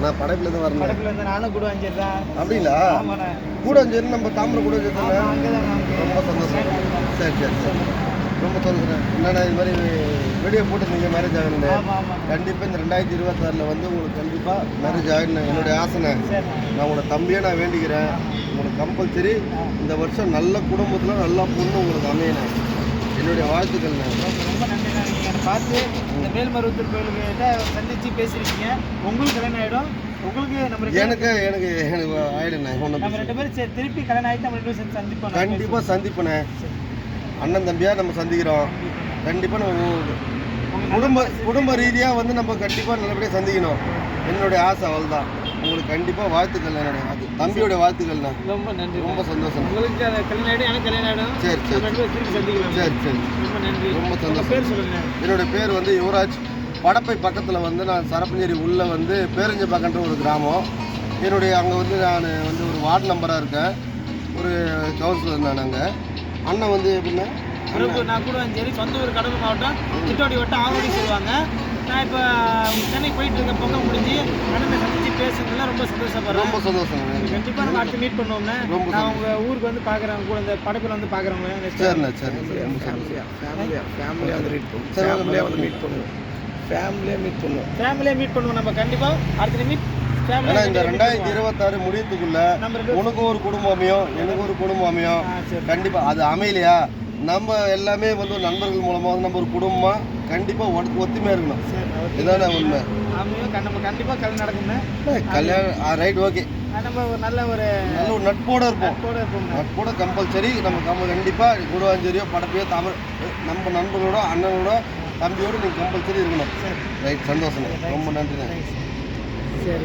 நான் படைப்புலேருந்து வரேன் படத்துல இருந்து நானும் கூட வாங்கிடுறேன் அப்படிங்களா? கூட சரி நம்ம தாமரை கூட ஆமா, தானே அங்கதான் வாங்கி- ரொம்ப சந்தோஷம். சரி சரி. சரி ரொம்ப சந்தோஷம். என்னண்ணா இது மாதிரி வீடியோ போட்டுருந்தீங்க மேரேஜ் ஆகணும்னு. ஆமா ஆமா. கண்டிப்பாக இந்த ரெண்டாயிரத்தி இருபத்தாறில் வந்து உங்களுக்கு கண்டிப்பாக மேரேஜ் ஆகணும் என்னுடைய சரி நான் உங்களோட தம்பியை நான் வேண்டிக்கிறேன். கம்பல்சரி இந்த வருஷம் நல்ல குடும்பத்தில் நல்ல பொண்ணு உங்களுக்கு அமையணும். என்னுடைய வாழ்த்துக்கள்ண்ணே ரொம்ப நன்றி நீங்கள் பார்த்து இந்த மேல்மருவத்தூர் கோயிலுக்கிட்ட சந்திச்சு பேசியிருக்கீங்க. உங்களுக்கு கல்யாணம் ஆகிடும் உங்களுக்கு நம்ம எனக்கு எனக்கு எனக்கு ஆயிடுண்ணே நம்ம ரெண்டு பேரும் திருப்பி கல்யாணம் ஆகிட்டு நம்ம ரெண்டு பேரும் சந்திப்போம் கண்டிப்பாக சந்திப்பண்ணே. அண்ணன் தம்பியாக நம்ம சந்திக்கிறோம். கண்டிப்பாக நம்ம குடும்ப குடும்ப ரீதியாக வந்து நம்ம கண்டிப்பாக நல்லபடியாக சந்திக்கணும். என்னுடைய ஆசை அவ்வளோதான் உங்களுக்கு கண்டிப்பாக வாழ்த்துக்கள் அது தம்பியோட வாழ்த்துக்கள்ண்ணா. ரொம்ப நன்றி. ரொம்ப சந்தோஷம். உங்களுக்கு அது கல்யாணம் ஆகிடும் எனக்கு கல்யாணம் ஆகிடும் சரி சரி சரி. சரி ரொம்ப நன்றி. ரொம்ப சந்தோஷம். பேர் என்னோட பேர் வந்து யுவராஜ். படப்பை பக்கத்தில் வந்து நான் சரப்பஞ்சேரி உள்ள வந்து பேரஞ்சப்பாக்கன்ற ஒரு கிராமம். என்னுடைய அங்கே வந்து நான் வந்து ஒரு வார்டு நம்பராக இருக்கேன். ஒரு கவுன்சிலர் நான் அங்கே அண்ணன் வந்து எப்படின்னா நான் கூட சரி சொந்த ஊர் கடலூர் மாவட்டம் சிட்டோடி வட்டம் ஆவடி சொல்லுவாங்க. நான் இப்போ சென்னை போயிட்டு இருக்க பொங்கல் முடிஞ்சு ரொம்ப கண்டிப்பாக நம்ம அடுத்து மீட் பண்ணுவோம்னா. நான் உங்க ஊருக்கு வந்து பார்க்குறேன் கூட இந்த படப்பில் வந்து பார்க்குறவங்க சரிண்ணா சரி ரொம்ப சந்தோஷம். ஃபேமிலியாக வந்து மீட் பண்ணுவோம். ஃபேமிலியாக வந்து மீட் பண்ணுவோம். ஃபேமிலியாக மீட் பண்ணுவோம். ஃபேமிலியாக மீட் பண்ணுவோம் நம்ம. கண்டிப்பாக அடுத்த மீட் ஏன்னா இந்த ஃபேமிலியாக ரெண்டாயிரத்தி இருபத்தாறு முடியத்துக்குள்ள உனக்கு ஒரு குடும்பம் அமையும் எனக்கு ஒரு குடும்பம் அமையும். ஆ சரி. கண்டிப்பா அது அமையலையா? நம்ம எல்லாமே வந்து ஒரு நண்பர்கள் மூலமா வந்து நம்ம ஒரு குடும்பமா கண்டிப்பா ஒத்து- ஒத்துமையா இருக்கணும். ஓகே இதானே உண்மை. நம்ம கண்டிப்பாக கல்யாணம் நடக்கும்னா. கல்யாணம் ரைட் ஓகே நம்ம ஒரு நல்ல ஒரு நல்ல ஒரு நட்போட இருப்போம். நட்போட கம்பல்சரி நம்ம கம்ப கண்டிப்பா குருவாஞ்சேரியோ படப்பையோ தமிழ் நம்ம நண்பர்களோட அண்ணனோட தம்பியோட நீங்க கம்பல்சரி இருக்கணும். ரைட் சந்தோஷம். ரொம்ப நன்றிண்ணே. சரி.